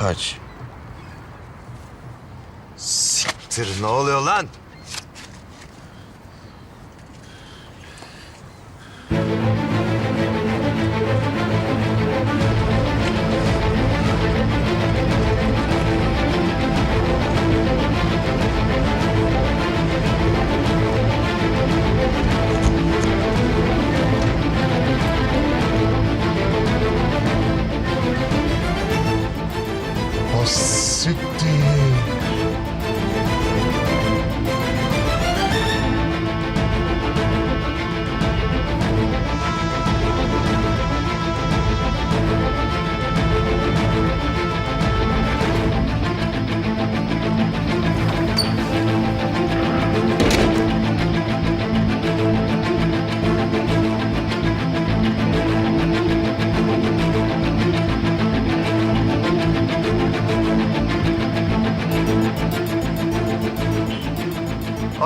kaç. Siktir ne oluyor lan?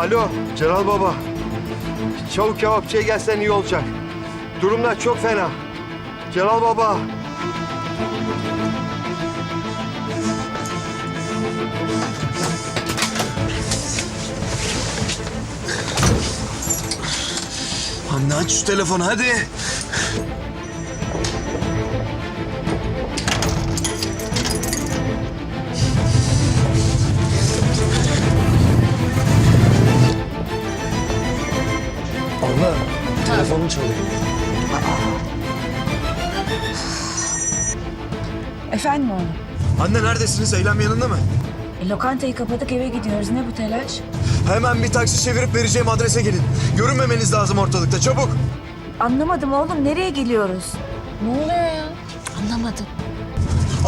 Alo Celal Baba. Çabuk kebapçıya gelsen iyi olacak. Durumlar çok fena. Celal Baba. Anne aç şu telefonu hadi. Abla telefonun çalıyor. Efendim oğlum? Anne neredesiniz? Eylem yanında mı? E, lokantayı kapadık eve gidiyoruz. Ne bu telaş? Hemen bir taksi çevirip vereceğim adrese gelin. Görünmemeniz lazım ortalıkta çabuk. Anlamadım oğlum. Nereye geliyoruz? Ne oluyor ya? Anlamadım.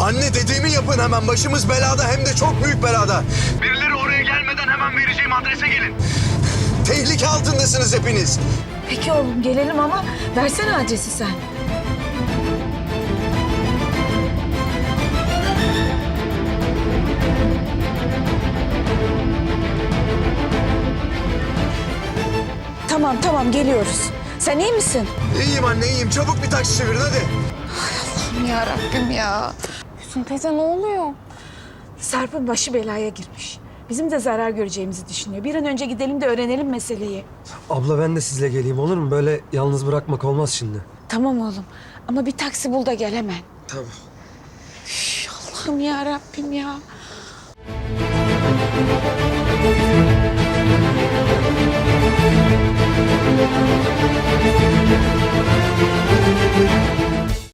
Anne dediğimi yapın hemen. Başımız belada hem de çok büyük belada. Birileri oraya gelmeden hemen vereceğim adrese gelin. Tehlike altındasınız hepiniz. Peki oğlum gelelim ama versene adresi sen. Tamam tamam geliyoruz. Sen iyi misin? İyiyim anne iyiyim. Çabuk bir taksi çevirin hadi. Ya Rabbim ya. Füsun teyze ne oluyor? Sarp'ın başı belaya girmiş. Bizim de zarar göreceğimizi düşünüyor. Bir an önce gidelim de öğrenelim meseleyi. Abla ben de sizle geleyim olur mu? Böyle yalnız bırakmak olmaz şimdi. Tamam oğlum. Ama bir taksi bul da gel hemen. Tamam. Allah'ım ya Rabbim ya.